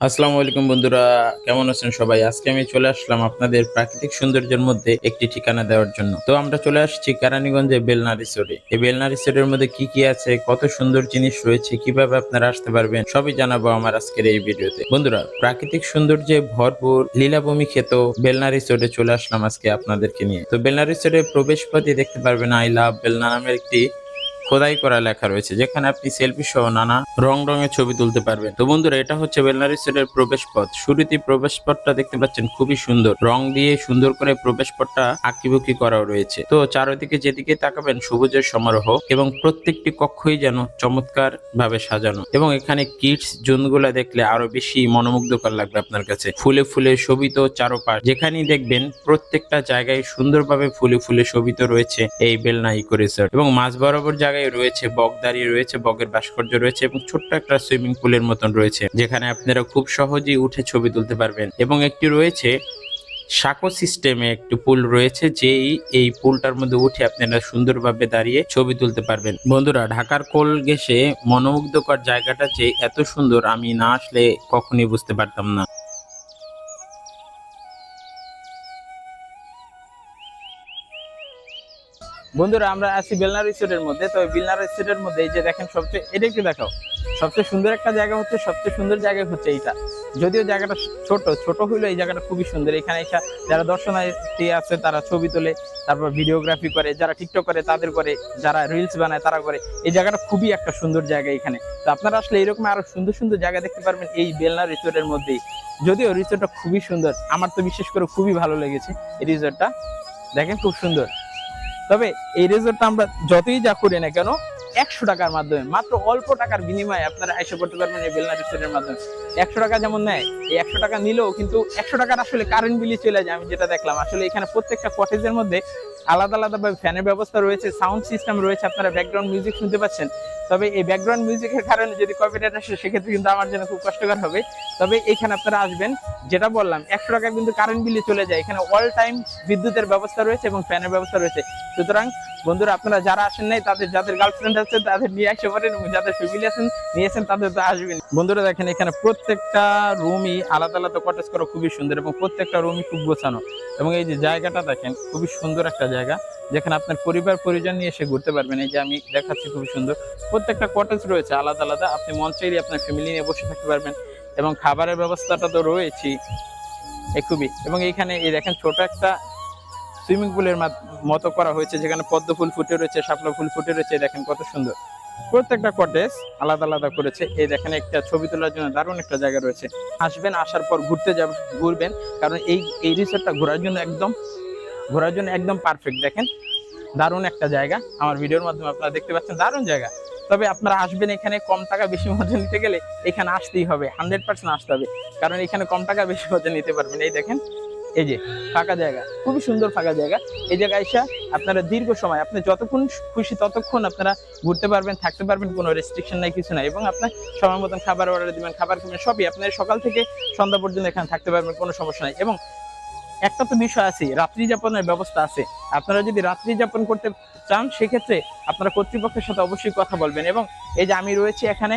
আসসালামু আলাইকুম বন্ধুরা, কেমন আছেন সবাই? আজকে আমি চলে আসলাম আপনাদের প্রাকৃতিক সৌন্দর্যের মধ্যে একটি ঠিকানা দেওয়ার জন্য। তো আমরা চলে আসছি কেরানীগঞ্জে বেলনা রিসোর্টে। এই বেলনা রিসোর্টের মধ্যে কি কি আছে, কত সুন্দর জিনিস রয়েছে, কীভাবে আপনারা আসতে পারবেন, সবই জানাব আমার আজকের এই ভিডিওতে। বন্ধুরা, প্রাকৃতিক সৌন্দর্যে ভরপুর লীলাভূমি খেত বেলনা রিসোর্টে চলে আসলাম আজকে আপনাদেরকে নিয়ে। তো বেলনা রিসোর্টের প্রবেশ পথে দেখতে পারবেন আই লাভ বেলনা নামের একটি খোদাই করা লেখা রয়েছে, যেখানে আপনি সেলফি সহ নানা রং রঙের ছবি তুলতে পারবেন। তো বন্ধুরা, এটা হচ্ছে বেলনারি সেটের প্রবেশ পথ। শুরুতে প্রবেশ পথটা দেখতে পাচ্ছেন খুবই সুন্দর। রং দিয়ে সুন্দর করে প্রবেশ পথটা আঁকিবুকি করাও রয়েছে। তো চারিদিকে যেদিকে তাকাবেন, সবুজের সমারোহ এবং প্রত্যেকটি কক্ষই যেন চমৎকার ভাবে সাজানো। এবং এখানে কিডস জোনগুলা দেখলে আরও বেশি মনোমুগ্ধকর লাগবে আপনার কাছে। ফুলে ফুলে শোভিত চারোপাশ। যেখানেই দেখবেন প্রত্যেকটা জায়গায় সুন্দরভাবে ফুলে ফুলে শোভিত রয়েছে এই বেলনা ইকো রিসর্ট এবং মাঝ বরাবর জায়গায় রয়েছে, বক দাঁড়িয়ে রয়েছে, বকের ভাস্কর্য রয়েছে এবং ছোট্ট একটা সুইমিং পুলের মতন রয়েছে, যেখানে আপনারা খুব সহজেই উঠে ছবি তুলতে পারবেন। এবং একটি রয়েছে সাঁকো সিস্টেমে একটি পুল রয়েছে, যেই, এই পুলটার মধ্যে উঠে আপনারা সুন্দরভাবে দাঁড়িয়ে ছবি তুলতে পারবেন। বন্ধুরা, ঢাকার কোল গেছে মনোমুগ্ধকর জায়গাটা যে এত সুন্দর, আমি না আসলে কখনই বুঝতে পারতাম না। বন্ধুরা, আমরা আছি বেলনা রিসোর্টের মধ্যে। তো বেলনা রিসোর্টের মধ্যে এই যে দেখেন সবচেয়ে, এটা একটু দেখাও। সবচেয়ে সুন্দর একটা জায়গা হচ্ছে, সবচেয়ে সুন্দর জায়গা হচ্ছে এইটা। যদিও জায়গাটা ছোট ছোট হইলেও এই জায়গাটা খুবই সুন্দর। এখানে এসে যারা দর্শনার্থী আছে, তারা ছবি তোলে, তারপর ভিডিওগ্রাফি করে, যারা টিকটক করে, তাদের করে, যারা রিলস বানায়, তারা করে। এই জায়গাটা খুবই একটা সুন্দর জায়গা এখানে। তো আপনারা আসলে এরকম আরও সুন্দর সুন্দর জায়গা দেখতে পারবেন এই বেলনা রিসোর্টের মধ্যেই। যদিও রিসোর্টটা খুবই সুন্দর, আমার তো বিশেষ করে খুবই ভালো লেগেছে এই রিসোর্টটা দেখেন খুব সুন্দর। তবে এই রিসোর্টটা আমরা যতই যা করি না কেন, একশো টাকার মাধ্যমে, মাত্র অল্প টাকার বিনিময়ে আপনারা এসে করতে পারবেন এই বেলনা রেস্টুরেন্টের মাধ্যমে। একশো টাকা যেমন নেয়, এই একশো টাকা নিলেও কিন্তু একশো টাকার আসলে কারেন্ট বিলি চলে যায়, আমি যেটা দেখলাম। আসলে এখানে প্রত্যেকটা কটেজের মধ্যে আলাদা আলাদাভাবে ফ্যানের ব্যবস্থা রয়েছে সাউন্ড সিস্টেম রয়েছে, আপনারা ব্যাকগ্রাউন্ড মিউজিক শুনতে পাচ্ছেন। তবে এই ব্যাকগ্রাউন্ড মিউজিকের কারণে যদি কপিরাইট আসে, সেক্ষেত্রে কিন্তু আমার জন্য খুব কষ্টকর হবে। তবে এখানে আপনারা আসবেন, যেটা বললাম, একশো টাকা কিন্তু কারেন্ট বিলে চলে যায়। এখানে অল টাইম বিদ্যুতের ব্যবস্থা রয়েছে এবং ফ্যানের ব্যবস্থা রয়েছে। সুতরাং, বন্ধুরা, আপনারা যারা আসেন নাই, তাদের, যাদের গার্লফ্রেন্ড আছে, তাদের নিয়ে আসতে পারেন এবং যাদের ফ্যামিলি আছেন নিয়েছেন তাদের তো আসবেন। বন্ধুরা, দেখেন, এখানে প্রত্যেকটা রুমই আলাদা আলাদা কটেজ করা খুবই সুন্দর এবং প্রত্যেকটা রুমই খুব গোছানো। এবং এই যে জায়গাটা দেখেন, খুবই সুন্দর একটা জায়গা। যেখানে আপনার পরিবার, পরিজন নিয়ে এসে ঘুরতে পারবেন। এই যে আমি দেখাচ্ছি খুবই সুন্দর। প্রত্যেকটা কটেজ রয়েছে, আলাদা আলাদা। আপনি মন চাইলে আপনার ফ্যামিলি নিয়ে বসে থাকতে পারবেন এবং খাবারের ব্যবস্থাটা তো রয়েছেই এ খুবই। এবং এইখানে এই দেখেন ছোট একটা সুইমিং পুলের মতো করা হয়েছে, যেখানে পদ্ম ফুল ফুটে রয়েছে, শাপলা ফুল ফুটে রয়েছে। দেখেন কত সুন্দর। প্রত্যেকটা কটেজ আলাদা আলাদা করেছে। এই দেখেন একটা ছবি তোলার জন্য দারুণ একটা জায়গা রয়েছে। আসবেন, আসার পর ঘুরতে যাবেন ঘুরবেন, কারণ এই এই রিসোর্টটা ঘোরার জন্য একদম ঘোরার জন্য একদম পারফেক্ট দেখেন, দারুণ একটা জায়গা। আমার ভিডিওর মাধ্যমে আপনারা দেখতে পাচ্ছেন, দারুণ জায়গা। তবে আপনারা আসবেন এখানে কম টাকা বেশি মজা নিতে গেলে এখানে আসতেই হবে হান্ড্রেড পার্সেন্ট আসতে হবে। কারণ এখানে কম টাকা বেশি মজা নিতে পারবেন। এই দেখেন, এই যে ফাঁকা জায়গা, খুবই সুন্দর ফাঁকা জায়গা। এই জায়গায় এসে আপনারা দীর্ঘ সময়, আপনি যতক্ষণ খুশি ততক্ষণ আপনারা ঘুরতে পারবেন, থাকতে পারবেন, কোনো রেস্ট্রিকশন নাই, কিছু নাই। এবং আপনার সময় মতন খাবার অর্ডার দিবেন, খাবার খাবেন, সবই আপনার সকাল থেকে সন্ধ্যা পর্যন্ত এখানে থাকতে পারবেন, কোনো সমস্যা নাই। এবং একটা তো বিষয় আছে, রাত্রি যাপনের ব্যবস্থা আছে। আপনারা যদি রাত্রি যাপন করতে চান, সেক্ষেত্রে আপনারা কর্তৃপক্ষের সাথে অবশ্যই কথা বলবেন এবং এই যে আমি রয়েছি এখানে,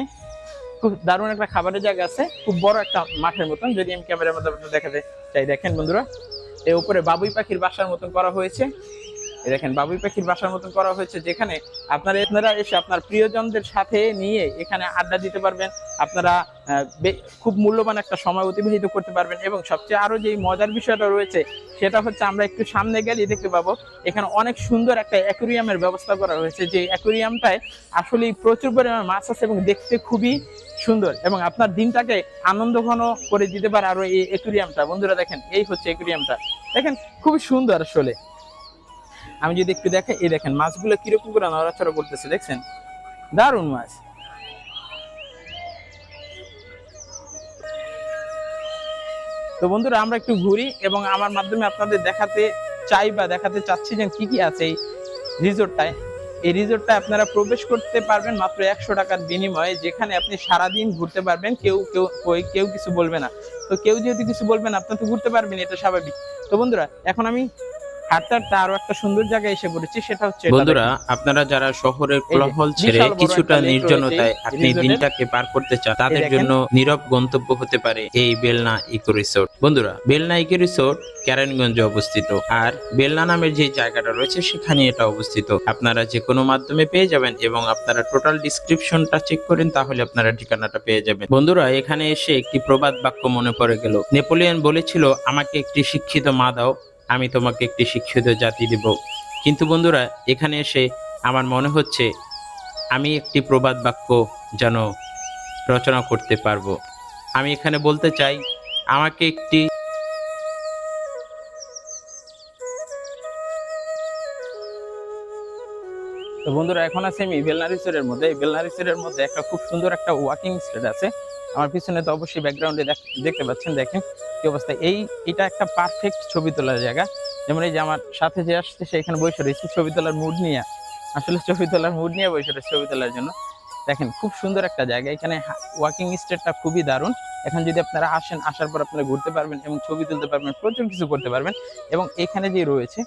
খুব দারুণ একটা খাবারের জায়গা আছে, খুব বড় একটা মাঠের মতন, যদি আমি ক্যামেরার মধ্যে দেখাতে চাই। দেখেন বন্ধুরা এর উপরে বাবুই পাখির বাসার মতন করা হয়েছে। দেখেন, বাবুই পাখির বাসার মতন করা হয়েছে যেখানে আপনারা আপনারা এসে আপনার প্রিয়জনদের সাথে নিয়ে এখানে আড্ডা দিতে পারবেন, আপনারা খুব মূল্যবান একটা সময় অতিবাহিত করতে পারবেন এবং সবচেয়ে আরও যে মজার বিষয়টা রয়েছে সেটা হচ্ছে আমরা একটু সামনে গেলে দেখতে পাবো, এখানে অনেক সুন্দর একটা অ্যাকুরিয়ামের ব্যবস্থা করা হয়েছে, যে অ্যাকুরিয়ামটায় আসলে প্রচুর পরিমাণে মাছ আছে এবং দেখতে খুবই সুন্দর এবং আপনার দিনটাকে আনন্দ ঘন করে দিতে পারে আরও এই অ্যাকুরিয়ামটা। বন্ধুরা দেখেন, এই হচ্ছে অ্যাকুরিয়ামটা। দেখেন, খুবই সুন্দর আসলে। আমি যদি একটু দেখে এই দেখেন, মাছগুলো কীরকম করে নড়াচড়া করতেছে, দেখছেন? দারুণ মাছ। তো বন্ধুরা, আমরা একটু ঘুরি এবং আমার মাধ্যমে আপনাদের দেখাতে চাই বা দেখাতে চাচ্ছি যে কি কি আছে এই রিসোর্টটায়। এই রিসোর্টটা আপনারা প্রবেশ করতে পারবেন মাত্র একশো টাকার বিনিময়ে, যেখানে আপনি সারাদিন ঘুরতে পারবেন, কেউ কেউ কই- কেউ কিছু বলবে না। তো কেউ যেহেতু কিছু বলবেন না আপনি তো ঘুরতে পারবেন এটা স্বাভাবিক। তো বন্ধুরা, এখন আমি হাঁটতে আরও একটা সুন্দর জায়গায় এসে পড়েছি সেটা হচ্ছে বন্ধুরা আপনারা যারা শহরের কোলাহল ছেড়ে কিছুটা নির্জনতায় আপনি দিনটাকে পার করতে চান তাদের জন্য নীরব গন্তব্য হতে পারে এই বেলনা ইকো রিসোর্ট। বন্ধুরা বেলনা ইকো রিসোর্ট ক্যারানগঞ্জে অবস্থিত আর বেলনা নামের যে জায়গাটা রয়েছে সেখানে এটা অবস্থিত। আপনারা যে কোনো মাধ্যমে পেয়ে যাবেন এবং আপনারা টোটাল ডিসক্রিপশনটা চেক করেন তাহলে আপনারা ঠিকানাটা পেয়ে যাবেন। বন্ধুরা এখানে এসে একটি প্রবাদ বাক্য মনে পড়ে গেল। নেপোলিয়ন বলেছিল আমাকে একটি শিক্ষিত মা দাও আমি তোমাকে একটি শিক্ষিত জাতি দেব। কিন্তু বন্ধুরা, এখানে এসে আমার মনে হচ্ছে আমি একটি প্রবাদ বাক্য যেন রচনা করতে পারব। আমি এখানে বলতে চাই, আমাকে একটি তো বন্ধুরা, এখন আছে আমি বেলনা রিসোর্টের মধ্যে। এই মধ্যে একটা খুব সুন্দর একটা ওয়াকিং স্টেট আছে। আমার পিছনে তো অবশ্যই ব্যাকগ্রাউন্ডে দেখতে পাচ্ছেন, দেখেন কি অবস্থা। এই, এটা একটা পারফেক্ট ছবি তোলার জায়গা। যেমন এই যে আমার সাথে যে আসছে, সে এখানে বসে রয়েছে। ছবি তোলার মুড নিয়ে, আসলে ছবি তোলার মুড নিয়ে বসে রয়েছে ছবি তোলার জন্য। দেখেন, খুব সুন্দর একটা জায়গা। এখানে ওয়াকিং স্টেটটা খুবই দারুণ। এখন যদি আপনারা আসেন, আসার পর আপনারা ঘুরতে পারবেন এবং ছবি তুলতে পারবেন, প্রচুর কিছু করতে পারবেন। এবং এখানে যে রয়েছে,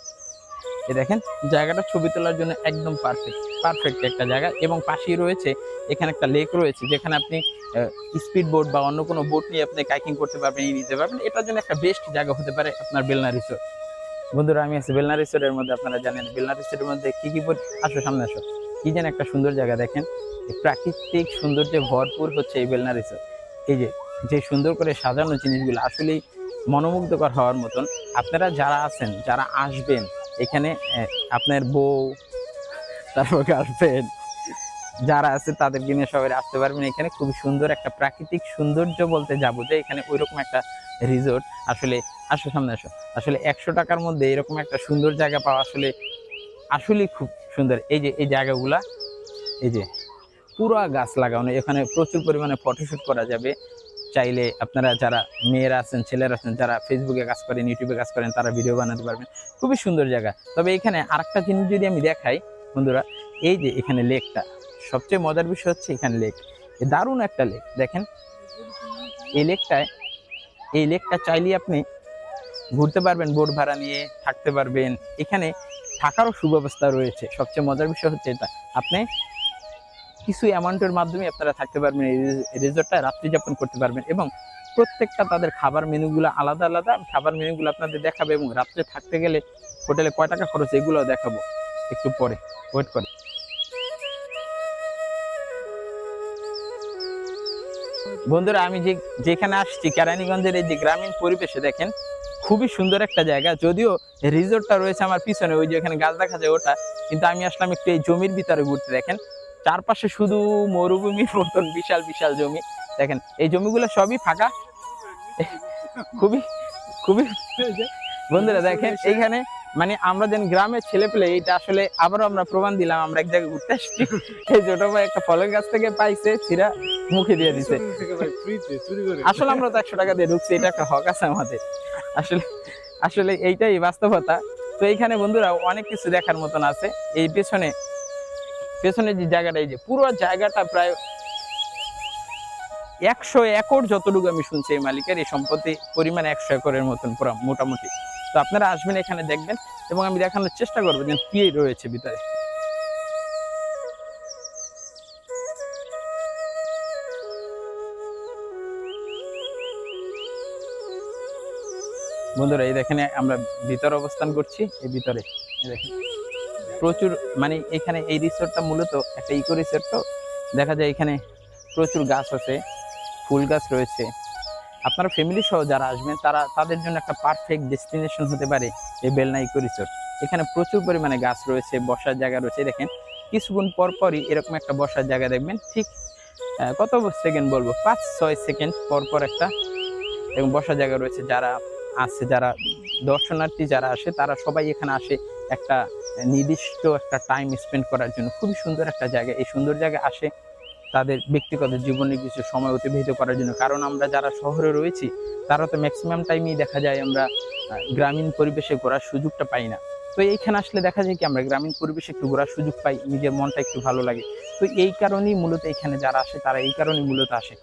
এ দেখেন, জায়গাটা ছবি তোলার জন্য একদম পারফেক্ট পারফেক্ট একটা জায়গা এবং পাশেই রয়েছে এখানে একটা লেক রয়েছে যেখানে আপনি স্পিড বোট বা অন্য কোনো বোট নিয়ে আপনি কাইকিং করতে পারবেন নিতে পারবেন। এটার জন্য একটা বেস্ট জায়গা হতে পারে আপনার বেলনা রিসোর্ট বন্ধুরা, আমি আছি বেলনা রিসোর্টের মধ্যে, আপনারা জানেন বেলনা রিসোর্টের মধ্যে কি কি পরি- আসো সামনে আসো। কি যেন একটা সুন্দর জায়গা দেখেন। প্রাকৃতিক সৌন্দর্যে ভরপুর হচ্ছে এই বেলনা রিসোর্ট এই যে যে সুন্দর করে সাজানো জিনিসগুলো আসলেই মনোমুগ্ধকর হওয়ার মতন। আপনারা যারা আছেন, যারা আসবেন, এখানে আপনার বউ তারপর গার্লফ্রেন্ড যারা আছে তাদেরকে নিয়ে সবাই আসতে পারবেন এখানে খুবই সুন্দর একটা প্রাকৃতিক সৌন্দর্য বলতে যাব যে এখানে ওইরকম একটা রিসোর্ট আসলে আসো সামনে আসো। আসলে একশো টাকার মধ্যে এরকম একটা সুন্দর জায়গা পাওয়া আসলে আসলেই খুব সুন্দর। এই যে, এই জায়গাগুলা, এই যে পুরো গাছ লাগানো। এখানে প্রচুর পরিমাণে ফটোশ্যুট করা যাবে। চাইলে আপনারা যারা মেয়েরা আছেন, ছেলেরা আছেন, যারা ফেসবুকে কাজ করেন ইউটিউবে কাজ করেন, তারা ভিডিও বানাতে পারবেন। খুবই সুন্দর জায়গা। তবে এখানে আরেকটা জিনিস যদি আমি দেখাই বন্ধুরা, এই যে এখানে লেকটা, সবচেয়ে মজার বিষয় হচ্ছে এখানে লেক। দারুণ একটা লেক, দেখেন। এই লেকটায়, এই লেকটা চাইলে আপনি ঘুরতে পারবেন, বোট ভাড়া নিয়ে থাকতে পারবেন। এখানে থাকারও সুব্যবস্থা রয়েছে। সবচেয়ে মজার বিষয় হচ্ছে এটা। আপনি কিছু অ্যামাউন্টের মাধ্যমে আপনারা থাকতে পারবেন এই রিসোর্টটা রাত্রি যাপন করতে পারবেন এবং প্রত্যেকটা তাদের খাবার মেনুগুলো আলাদা আলাদা। খাবার মেনুগুলো আপনাদের দেখাবে এবং রাত্রে থাকতে গেলে হোটেলে কয় টাকা খরচ, এগুলোও দেখাবো। একটু পরে ওয়েট করে। বন্ধুরা, আমি যে যেখানে আসছি, কেরানীগঞ্জের এই যে গ্রামীণ পরিবেশে, দেখেন, খুবই সুন্দর একটা জায়গা। যদিও রিসোর্টটা রয়েছে আমার পিছনে, ওই যে এখানে গাছ দেখা যায় ওটা, কিন্তু আমি আসলাম একটু এই জমির ভিতরে ঘুরতে, দেখেন। চারপাশে শুধু মরুভূমির মতন বিশাল বিশাল জমি। দেখেন, এই জমিগুলো সবই ফাঁকা। খুবই খুবই বন্ধুরা, দেখেন, এইখানে মানে আমরা যেন গ্রামের ছেলে পেলে এটা আসলে আবারও আমরা প্রমাণ দিলাম আমরা এক জায়গায় ঘুরতে আসছি। এই ছোট ভাই একটা ফলের গাছ থেকে পাইছে সিরা মুখে দিয়ে দিছে। আসলে আমরা তো একশো টাকা দিয়ে ঢুকছি এটা একটা হক আছে আমাদের। আসলে আসলে এইটাই বাস্তবতা। তো এইখানে বন্ধুরা অনেক কিছু দেখার মতন আছে। এই পেছনে পেছনে যে জায়গাটা এই যে পুরো জায়গাটা প্রায় একশো একর যতটুকু আমি শুনছি এই মালিকের, এই সম্পত্তি পরিমাণ একশো একরের মতন পুরো, মোটামুটি। তো আপনারা আসবেন এখানে দেখবেন এবং আমি দেখানোর চেষ্টা করব যে কি রয়েছে ভিতরে। বন্ধুরা, এই দেখেন আমরা ভিতরে অবস্থান করছি, এই ভিতরে। দেখেন। প্রচুর মানে এখানে এই রিসোর্টটা মূলত একটা ইকো রিসোর্ট তো। দেখা যায় এখানে প্রচুর গাছ আছে। ফুল গাছ রয়েছে। আপনার ফ্যামিলি সহ যারা আসবেন, তারা, তাদের জন্য একটা পারফেক্ট ডেস্টিনেশন হতে পারে এই বেলনা ইকো রিসোর্ট এখানে প্রচুর পরিমাণে গাছ রয়েছে, বসার জায়গা রয়েছে। দেখেন, কিছুক্ষণ পর পরই এরকম একটা বসার জায়গা দেখবেন, ঠিক কত সেকেন্ড বলব? পাঁচ, ছয় সেকেন্ড পর পর একটা এবং বসার জায়গা রয়েছে। যারা আছে, যারা দর্শনার্থী যারা আসে, তারা সবাই এখানে আসে একটা নির্দিষ্ট একটা টাইম স্পেন্ড করার জন্য। খুবই সুন্দর একটা জায়গা। এই সুন্দর জায়গায় আসে তাদের ব্যক্তিগত জীবনে কিছু সময় অতিবাহিত করার জন্য। কারণ আমরা যারা শহরে রয়েছি, তারা তো ম্যাক্সিমাম টাইমই দেখা যায় আমরা গ্রামীণ পরিবেশে ঘোরার সুযোগটা পাই না। তো এইখানে আসলে দেখা যায় কি, আমরা গ্রামীণ পরিবেশে একটু ঘোরার সুযোগ পাই, নিজের মনটা একটু ভালো লাগে। তো এই কারণেই মূলত এখানে যারা আসে, তারা এই কারণেই মূলত আসে।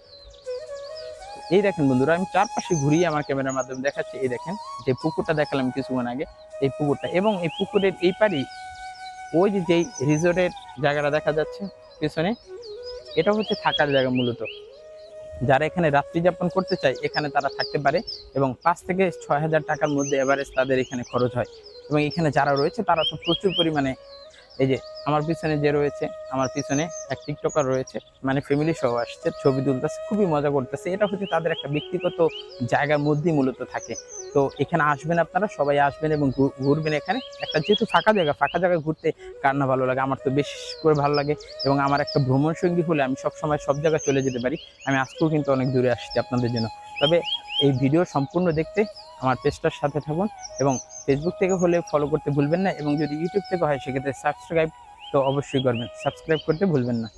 এই দেখেন বন্ধুরা, আমি চারপাশে ঘুরিয়ে আমার ক্যামেরার মাধ্যমে দেখাচ্ছি। এই দেখেন, যে পুকুরটা দেখালাম কিছুক্ষণ আগে, এই পুকুরটা। এবং এই পুকুরের এই পাড়ি ওই যে যেই রিসোর্টের জায়গাটা দেখা যাচ্ছে, পেছনে এটা হচ্ছে থাকার জায়গা মূলত। যারা এখানে রাত্রি যাপন করতে চায়, এখানে তারা থাকতে পারে এবং পাঁচ থেকে ছয় হাজার টাকার মধ্যে এভারেজ তাদের এখানে খরচ হয়। এবং এখানে যারা রয়েছে, তারা তো প্রচুর পরিমাণে এই যে, আমার পিছনে যে রয়েছে, আমার পিছনে এক টিকটকার রয়েছে মানে ফ্যামিলি সহ আসছে, ছবি তুলতেছে, খুবই মজা করতেছে। এটা হচ্ছে তাদের একটা ব্যক্তিগত জায়গার মধ্যেই মূলত থাকে। তো এখানে আসবেন আপনারা, সবাই আসবেন এবং ঘুরবেন এখানে। একটা যেহেতু ফাঁকা জায়গা, ফাঁকা জায়গায় ঘুরতে কার না ভালো লাগে? আমার তো বেশ করে ভালো লাগে এবং আমার একটা ভ্রমণ সঙ্গী হলে আমি সব সময় সব জায়গায় চলে যেতে পারি। আমি আজকেও কিন্তু অনেক দূরে আসছি আপনাদের জন্য। তবে এই ভিডিও সম্পূর্ণ দেখতে আমার পেজটার সাথে থাকুন এবং ফেসবুক থেকে হলে ফলো করতে ভুলবেন না এবং যদি ইউটিউব থেকে হয়, সেক্ষেত্রে সাবস্ক্রাইব তো অবশ্যই করবেন। সাবস্ক্রাইব করতে ভুলবেন না।